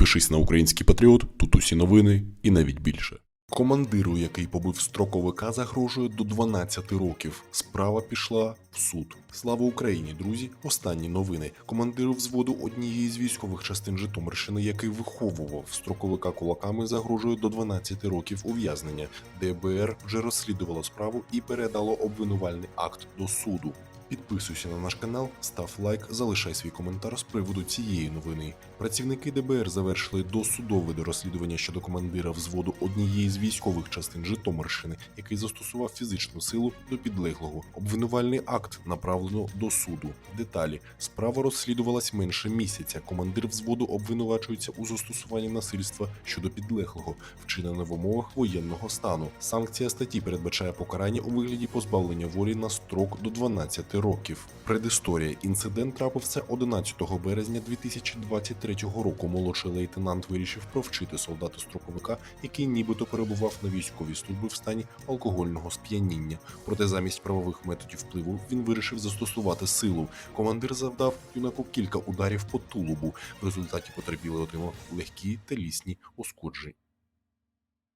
Підпишись на український патріот, тут усі новини і навіть більше. Командиру, який побив строковика, загрожує до 12 років. Справа пішла в суд. Слава Україні, друзі! Останні новини. Командиру взводу однієї з військових частин Житомирщини, який виховував строковика кулаками, загрожує до 12 років ув'язнення. ДБР вже розслідувало справу і передало обвинувальний акт до суду. Підписуйся на наш канал, став лайк, залишай свій коментар з приводу цієї новини. Працівники ДБР завершили досудове розслідування щодо командира взводу однієї з військових частин Житомирщини, який застосував фізичну силу до підлеглого. Обвинувальний акт направлено до суду. Деталі справа розслідувалась менше місяця. Командир взводу обвинувачується у застосуванні насильства щодо підлеглого, вчинене в умовах воєнного стану. Санкція статті передбачає покарання у вигляді позбавлення волі на строк до 12 років. Предісторія інцидент трапився 11 березня 2023 року. Молодший лейтенант вирішив провчити солдата строковика, який нібито перебував на військовій службі в стані алкогольного сп'яніння. Проте замість правових методів впливу він вирішив застосувати силу. Командир завдав юнаку кілька ударів по тулубу. В результаті потерпілий отримав легкі телісні ушкодження.